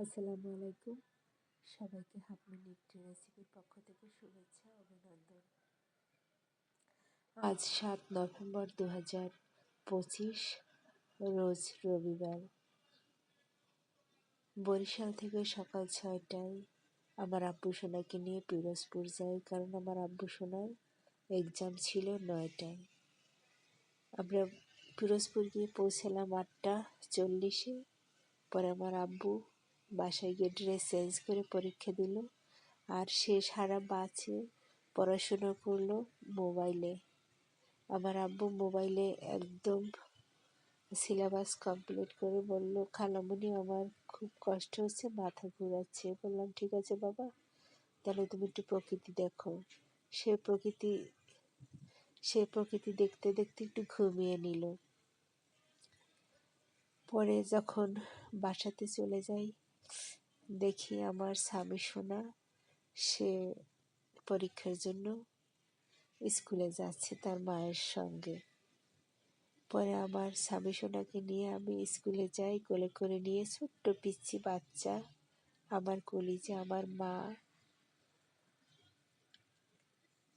আসসালামু আলাইকুম। সবাইকে হাফ মিনিট রেসিপির পক্ষ থেকে শুভেচ্ছা, অভিনন্দন। আজ সাত নভেম্বর দু হাজার পঁচিশ, রোজ রবিবার। বরিশাল থেকে সকাল ছয়টায় আমার আব্বু সোনাকে নিয়ে পিরোজপুর যাই, কারণ আমার আব্বু সোনার এক্সাম ছিল নয়টায়। আমরা পিরোজপুর গিয়ে পৌঁছালাম আটটা চল্লিশে। পরে আমার আব্বু বাসায় গিয়ে ড্রেস চেঞ্জ করে পরীক্ষা দিল। আর সে সারা বাঁচে, পড়াশুনো করল মোবাইলে আমার আব্বু মোবাইলে একদম সিলেবাস কমপ্লিট করে বলল, খালামুনি, আমার খুব কষ্ট হচ্ছে, মাথা ঘুরাচ্ছে। বললাম, ঠিক আছে বাবা, তাহলে তুমি একটু প্রকৃতি দেখো। সে প্রকৃতি সে প্রকৃতি দেখতে দেখতে একটু ঘুমিয়ে নিল। পরে যখন বাসাতে চলে যাই দেখি আমার স্বামী সোনা, সে পরীক্ষার জন্য স্কুলে যাচ্ছে তার মায়ের সঙ্গে। পরে আমার স্বামী সোনাকে নিয়ে আমি স্কুলে যাই, কোলে করে নিয়ে ছোট্ট পিচ্ছি বাচ্চা আমার কলিজে, আমার মা।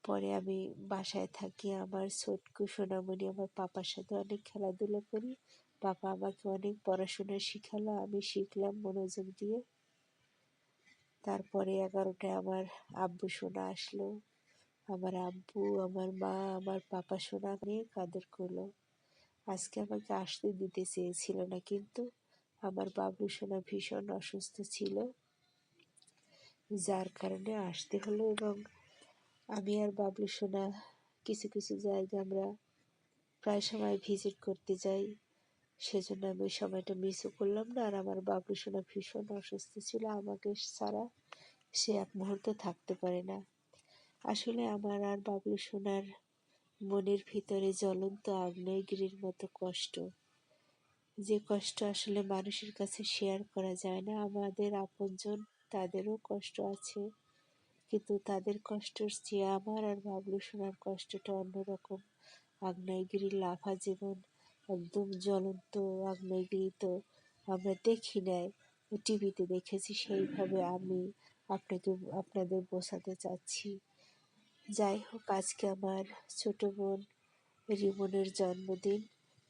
পরে আমি বাসায় থাকি, আমার ছোটকু সোনামণি, আমার পাপার সাথে অনেক খেলাধুলো করি। পাপা আমাকে অনেক পড়াশোনা শিখালো, আমি শিখলাম মনোযোগ দিয়ে। তারপরে এগারোটায় আমার আব্বু সোনা আসলো। আমার আব্বু, আমার মা, আমার পাপা সোনা নিয়ে কাদের করল। আজকে আমাকে আসতে দিতে চেয়েছিল না, কিন্তু আমার বাবলু সোনা ভীষণ অসুস্থ ছিল। যার কারণে আসতে হলো এবং আমি আর বাবলু সোনা কিছু কিছু জায়গা আমরা প্রায় সময় ভিজিট করতে যাই। সেজন্য আমি সময়টা মিসও করলাম না। আর আমার বাবলু সোনা ভীষণ অসুস্থ ছিল, আমাকে ছাড়া সে এক মুহূর্ত থাকতে পারে না। আসলে আমার আর বাবলু সোনার মনের ভিতরে জ্বলন্ত আগ্নেয়গিরির মতো কষ্ট। যে কষ্ট আসলে মানুষের কাছে শেয়ার করা যায় না। আমাদের আপনজন, তাদেরও কষ্ট আছে। কিন্তু তাদের কষ্টের চেয়ে আমার আর বাবলু সোনার কষ্টটা অন্যরকম। আগ্নেয়গিরির লাভা জীবন একদম জ্বলন্ত আগ্নেয়গিরি আমরা দেখি নাই। টিভিতে দেখেছি সেইভাবে আমি আপনাকে, আপনাদের বোঝাতে চাচ্ছি। যাই হোক, আজকে আমার ছোট বোন রিমনের জন্মদিন।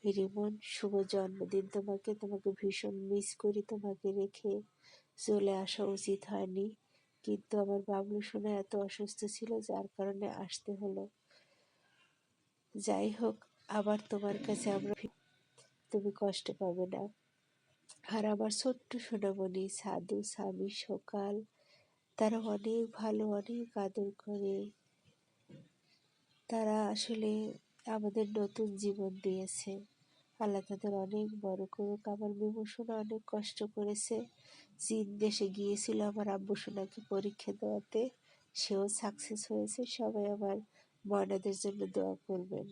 রিমন, শুভ জন্মদিন। তোমাকে তোমাকে ভীষণ মিস করি। তোমাকে রেখে চলে আসা উচিত হয়নি। কিন্তু আমার বাবলু শোনা এত অসুস্থ ছিল, যার কারণে আসতে হলো। যাই হোক আবার তোমার কাছে আমরা তুমি কষ্ট পাবে না। আর আমার ছোট্ট সোনামণি সাধু, স্বামী, সকাল, তারা অনেক ভালো, অনেক আদর করে। তারা আসলে আমাদের নতুন জীবন দিয়েছে। আল্লাহ তাদের অনেক বড় করুক। আমার বিভূষণা অনেক কষ্ট করেছে। চীন দেশে গিয়েছিল আমার আব্বু সোনাকে পরীক্ষা দেওয়াতে। সেও সাকসেস হয়েছে। সবাই আমার ময়নাদের জন্য দোয়া করবেন।